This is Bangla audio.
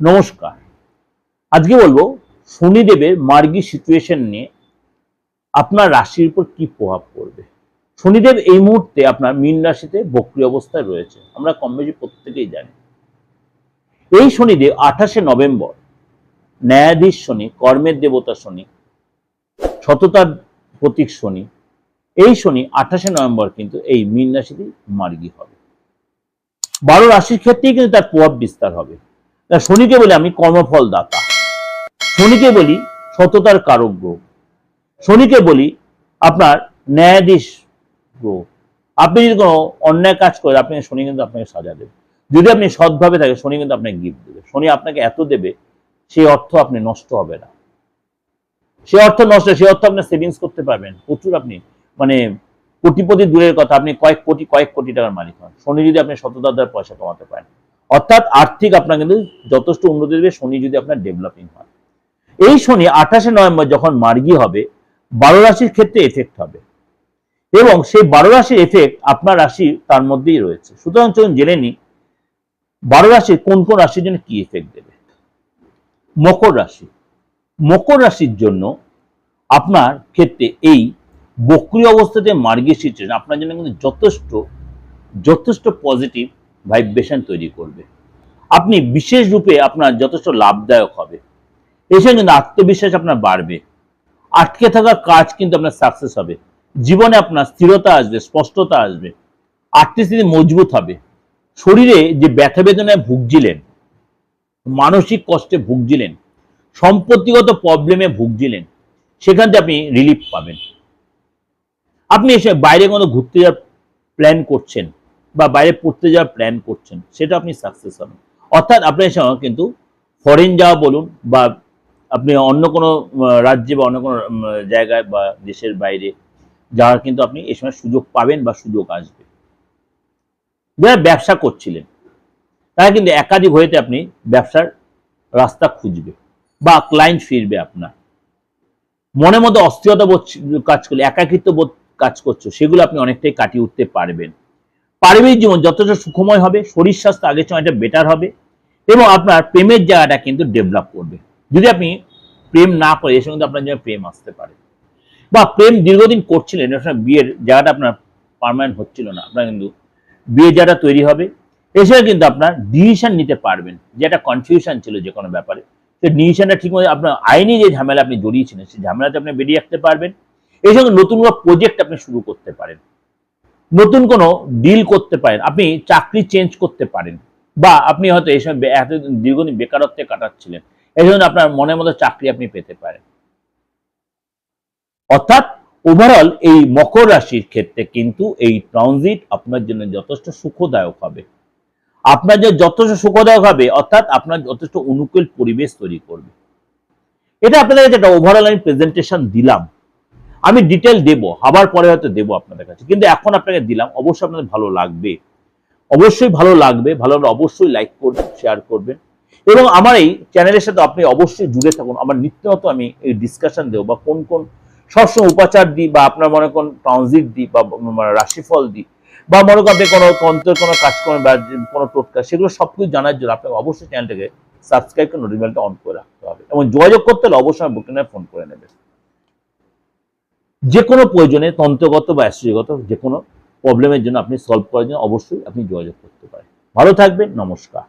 নমস্কার। আজকে বলব শনিদেবের মার্গী সিচুয়েশন নিয়ে আপনার রাশির উপর কি প্রভাব পড়বে? শনিদেব এই মুহূর্তে আপনার মীন রাশিতে বক্রি অবস্থায় রয়েছে। আমরা কম বেশি প্রত্যেকেই জানি। এই শনিদেব আঠাশে নভেম্বর, ন্যায়াধীশ শনি, কর্মের দেবতা শনি, সততার প্রতীক শনি, এই শনি আঠাশে নভেম্বর কিন্তু এই মীন রাশিতেই মার্গী হবে। বারো রাশির ক্ষেত্রেই কিন্তু তার প্রভাব বিস্তার হবে। শনিকে বলি আমি কর্মফল দাতা শনিকে বলি সততার কারক গ্রহ শনিকে বলি আপনার ন্যায়াধীশ গ্রহ আপনি যদি কোনো অন্যায় কাজ করেন, আপনি শনি কিন্তু আপনাকে সাজা দেবে। যদি আপনি সৎভাবে থাকে শনি কিন্তু আপনাকে গিফট দেবে। শনি আপনাকে এত দেবে সেই অর্থ আপনি নষ্ট হবে না। সে অর্থ নষ্ট, সে অর্থ আপনি সেভিংস করতে পারবেন। প্রচুর আপনি মানে কোটিপতি দূরের কথা, আপনি কয়েক কোটি কয়েক কোটি টাকার মালিক হন। শনি যদি আপনি শততার দ্বারা পয়সা কমাতে পারেন। অর্থাৎ আর্থিক আপনার কিন্তু যথেষ্ট উন্নতি দেবে, শনি যদি আপনার ডেভেলপিং হয়। এই শনি আঠাশে নভেম্বর যখন মার্গি হবে, বারো রাশির ক্ষেত্রে এফেক্ট হবে। এবং সেই বারো রাশির এফেক্ট আপনার রাশি তার মধ্যেই রয়েছে। সুতরাং চলুন জেনে নিই, বারো রাশির কোন কোন রাশির জন্য কি এফেক্ট দেবে? মকর রাশি। মকর রাশির জন্য আপনার ক্ষেত্রে এই বক্রি অবস্থাতে মার্গী সিচুয়েশন আপনার জন্য কিন্তু যথেষ্ট যথেষ্ট পজিটিভ ভাইব্রেশন তৈরি করবে। আপনি বিশেষ রূপে আপনার যথেষ্ট লাভদায়ক হবে। এসে কিন্তু আত্মবিশ্বাস আপনার বাড়বে। আটকে থাকা কাজ কিন্তু আপনার সাকসেস হবে। জীবনে আপনার স্থিরতা আসবে, স্পষ্টতা আসবে। আর্থিক স্থিতি মজবুত হবে। শরীরে যে ব্যথা বেদনায় ভুগছিলেন, মানসিক কষ্টে ভুগছিলেন, সম্পত্তিগত প্রবলেমে ভুগছিলেন, সেখান থেকে আপনি রিলিফ পাবেন। আপনি এসে বাইরে কোনো ঘুরতে যাওয়ার প্ল্যান করছেন বা বাইরে পড়তে যাওয়ার প্ল্যান করছেন, সেটা আপনি সাকসেস হবেন। অর্থাৎ আপনার সময় কিন্তু ফরেন যাওয়া বলুন বা আপনি অন্য কোনো রাজ্যে বা অন্য কোনো জায়গায় বা দেশের বাইরে যাওয়ার কিন্তু আপনি এই সময় সুযোগ পাবেন বা সুযোগ আসবে। যারা ব্যবসা করছিলেন, তারা কিন্তু একাধিক হয়েতে আপনি ব্যবসার রাস্তা খুঁজবে বা ক্লায়েন্ট ফিরবে আপনার। মনের মধ্যে অস্থিরতা বোধ, কাজ করলে, একাকিত্ব বোধ কাজ করছ, সেগুলো আপনি অনেকটাই কাটিয়ে উঠতে পারবেন। পারিবারিক জীবন যথেষ্ট সুখময় হবে, শরীর স্বাস্থ্য আগের সময় এটা বেটার হবে এবং আপনার প্রেমের জায়গাটা কিন্তু ডেভেলপ করবে। যদি আপনি প্রেম না করে এর সঙ্গে আপনার জন্য প্রেম আসতে পারে। বা প্রেম দীর্ঘদিন করছিলেন, এর সময় বিয়ের জায়গাটা আপনার পারমানেন্ট হচ্ছিল না, আপনার কিন্তু বিয়ের জায়গাটা তৈরি হবে। এছাড়া কিন্তু আপনার ডিসিশন নিতে পারবেন, যে একটা কনফিউশন ছিল যে কোনো ব্যাপারে। সেই ডিসিশনটা ঠিক মতো আপনার আইনি যে ঝামেলা আপনি জড়িয়েছিলেন সেই ঝামেলাতে আপনি বেরিয়ে আসতে পারবেন। এই সঙ্গে নতুন কোনো প্রজেক্ট আপনি শুরু করতে পারেন। নতুন কোনো ডিল করতে পারেন, আপনি চাকরি চেঞ্জ করতে পারেন বা আপনি হয়তো এই সময় বে- এত দীর্ঘদিন বেকারত্বে কাটাচ্ছিলেন, এই জন্য আপনার মনের মতো চাকরি আপনি পেতে পারেন। অর্থাৎ ওভারঅল এই মকর রাশির ক্ষেত্রে কিন্তু এই ট্রানজিট আপনার জন্য যথেষ্ট সুখদায়ক হবে। আপনার যে যথেষ্ট সুখদায়ক হবে, অর্থাৎ আপনার যথেষ্ট অনুকূল পরিবেশ তৈরি করবে। এটা আপনাদের একটা ওভারঅল আমি প্রেজেন্টেশন দিলাম। আমি ডিটেল দেবো, হবার পরে হয়তো দেবো আপনাদের কাছে। কিন্তু এখন আপনাকে দিলাম, অবশ্যই আপনাদের ভালো লাগবে। অবশ্যই ভালো লাগবে, ভালো লাগলে অবশ্যই লাইক করবেন শেয়ার করবেন। এবং আমার এই চ্যানেলের সাথে আপনি অবশ্যই জুড়ে থাকুন। আমার নিত্য নতুন আমি এই ডিসকাশন দেবো বা কোন কোন, সবসময় উপাচার দিই বা আপনার মনে কোন ট্রানজিট দিই বা মানে রাশিফল দিই বা মনে করেন কোনো তন্ত্রের কোনো কাজকর্ম বা কোনো টোটকা, সেগুলো সব কিছু জানার জন্য আপনাকে অবশ্যই চ্যানেলটাকে সাবস্ক্রাইব করে নোটিফিকেশনটা অন করে রাখতে হবে। এবং যোগাযোগ করতে হলে অবশ্যই বুকিংয়ে ফোন করে নেবেন। যে কোনো প্রয়োজনে তন্ত্রগত বা অ্যাস্ট্রোগত যে কোনো প্রবলেমের জন্য আপনি সলভ করার জন্য অবশ্যই আপনি যোগাযোগ করতে পারেন। ভালো থাকবেন, নমস্কার।